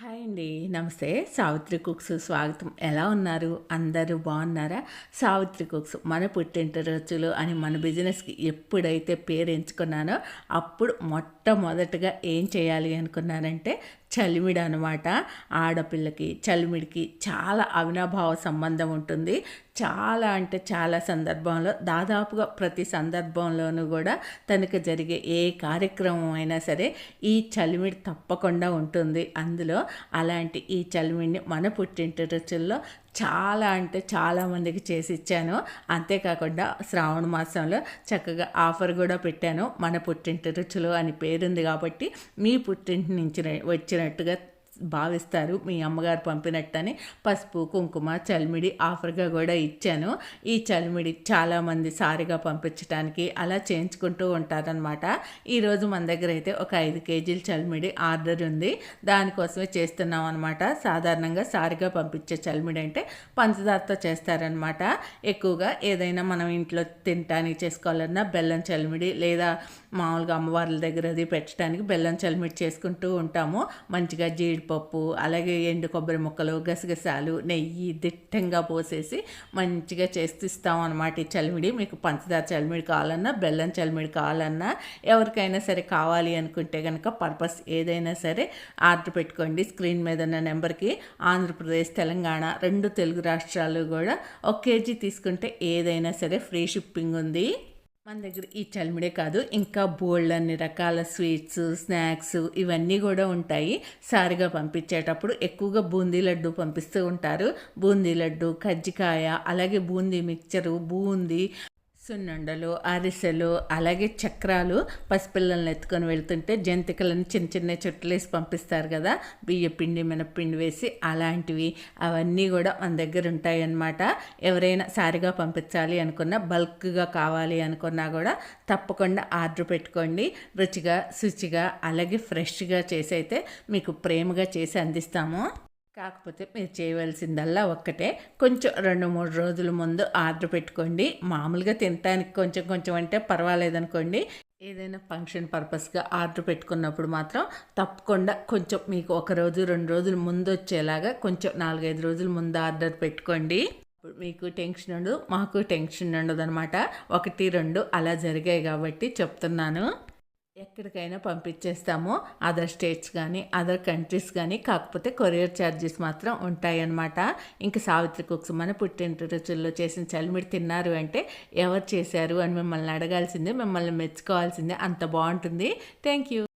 Hi అండి. నమస్తే. Savitri cooks స్వాగతం. ఎలా ఉన్నారు? అందరూ బాగున్నారా? సావిత్రి కుక్స్ మన పుట్టింటి రోజులు అని మన బిజినెస్కి ఎప్పుడైతే పేరు ఎంచుకున్నానో అప్పుడు మొట్టమొదటగా ఏం చేయాలి అనుకున్నానంటే చలిమిడి అనమాట ఆడపిల్లకి చలిమిడికి చాలా అవినాభావ సంబంధం ఉంటుంది. చాలా అంటే చాలా సందర్భంలో దాదాపుగా ప్రతి సందర్భంలోనూ కూడా తనకు జరిగే ఏ కార్యక్రమం అయినా సరే ఈ చలిమిడి తప్పకుండా ఉంటుంది. అందులో అలాంటి ఈ చలిమిడిని మన పుట్టింటి రుచుల్లో చాలా అంటే చాలామందికి చేసి ఇచ్చాను. అంతేకాకుండా శ్రావణ మాసంలో చక్కగా ఆఫర్ కూడా పెట్టాను. మన పుట్టింటి రుచులు అని పేరుంది కాబట్టి మీ పుట్టింటి నుంచి వచ్చినట్టుగా భావిస్తారు. మీ అమ్మగారు పంపినట్టని పసుపు కుంకుమ చలిమిడి ఆఫర్గా కూడా ఇచ్చాను. ఈ చలిమిడి చాలామంది సారిగా పంపించడానికి అలా చేయించుకుంటూ ఉంటారనమాట ఈరోజు మన దగ్గర అయితే ఒక ఐదు కేజీల చలిమిడి ఆర్డర్ ఉంది. దానికోసమే చేస్తున్నాం అనమాట సాధారణంగా సారిగా పంపించే చలిమిడి అంటే పంచదారతో చేస్తారనమాట ఎక్కువగా ఏదైనా మనం ఇంట్లో తినటానికి చేసుకోవాలన్నా బెల్లం చల్మిడి లేదా మామూలుగా అమ్మవార్ల దగ్గర అది పెట్టడానికి బెల్లం చల్మిడి చేసుకుంటూ ఉంటాము. మంచిగా జీడి జీడిపప్పు అలాగే ఎండు కొబ్బరి ముక్కలు గసగసాలు నెయ్యి దిట్టంగా పోసేసి మంచిగా చేసిస్తాం అనమాట ఈ చలిమిడి. మీకు పంచదార చలిమిడి కావాలన్నా బెల్లం చలిమిడి కావాలన్నా ఎవరికైనా సరే కావాలి అనుకుంటే కనుక పర్పస్ ఏదైనా సరే ఆర్డర్ పెట్టుకోండి. స్క్రీన్ మీద ఉన్న నెంబర్కి ఆంధ్రప్రదేశ్ తెలంగాణ రెండు తెలుగు రాష్ట్రాలు కూడా ఒక కేజీ తీసుకుంటే ఏదైనా సరే ఫ్రీ షిప్పింగ్ ఉంది. మన దగ్గర ఈ చల్మిడే కాదు ఇంకా బోల్డ్ అన్ని రకాల స్వీట్స్ స్నాక్స్ ఇవన్నీ కూడా ఉంటాయి. సారిగా పంపించేటప్పుడు ఎక్కువగా బూందీ లడ్డు పంపిస్తూ ఉంటారు. బూందీ లడ్డు కజ్జికాయ అలాగే బూందీ మిక్చరు బూందీ సున్నుండలు అరిసెలు అలాగే చక్రాలు పసిపిల్లల్ని ఎత్తుకొని వెళ్తుంటే జంతికలను చిన్న చిన్న చుట్టలేసి పంపిస్తారు కదా. బియ్య పిండి మినపిండి వేసి అలాంటివి అవన్నీ కూడా మన దగ్గర ఉంటాయన్నమాట. ఎవరైనా సారిగా పంపించాలి అనుకున్నా బల్క్గా కావాలి అనుకున్నా కూడా తప్పకుండా ఆర్డర్ పెట్టుకోండి. రుచిగా శుచిగా అలాగే ఫ్రెష్గా చేసి అయితే మీకు ప్రేమగా చేసి అందిస్తాము. కాకపోతే మీరు చేయవలసిందల్లా ఒక్కటే. కొంచెం రెండు మూడు రోజుల ముందు ఆర్డర్ పెట్టుకోండి. మామూలుగా తినటానికి కొంచెం కొంచెం అంటే పర్వాలేదనుకోండి. ఏదైనా ఫంక్షన్ పర్పస్గా ఆర్డర్ పెట్టుకున్నప్పుడు మాత్రం తప్పకుండా కొంచెం మీకు ఒక రోజు రెండు రోజులు ముందు వచ్చేలాగా కొంచెం నాలుగైదు రోజుల ముందు ఆర్డర్ పెట్టుకోండి. మీకు టెన్షన్ ఉండదు మాకు టెన్షన్ ఉండదు అనమాట ఒకటి రెండు అలా జరిగాయి కాబట్టి చెప్తున్నాను. ఎక్కడికైనా పంపించేస్తాము అదర్ స్టేట్స్ కానీ అదర్ కంట్రీస్ కానీ కాకపోతే కొరియర్ ఛార్జెస్ మాత్రం ఉంటాయన్నమాట. ఇంకా సావిత్రి కుక్స్ మన పుట్టిన రుచుల్లో చేసిన చలిమిడి తిన్నారు అంటే ఎవరు చేశారు అని మిమ్మల్ని అడగాల్సిందే మిమ్మల్ని మెచ్చుకోవాల్సిందే. అంత బాగుంటుంది. Thank you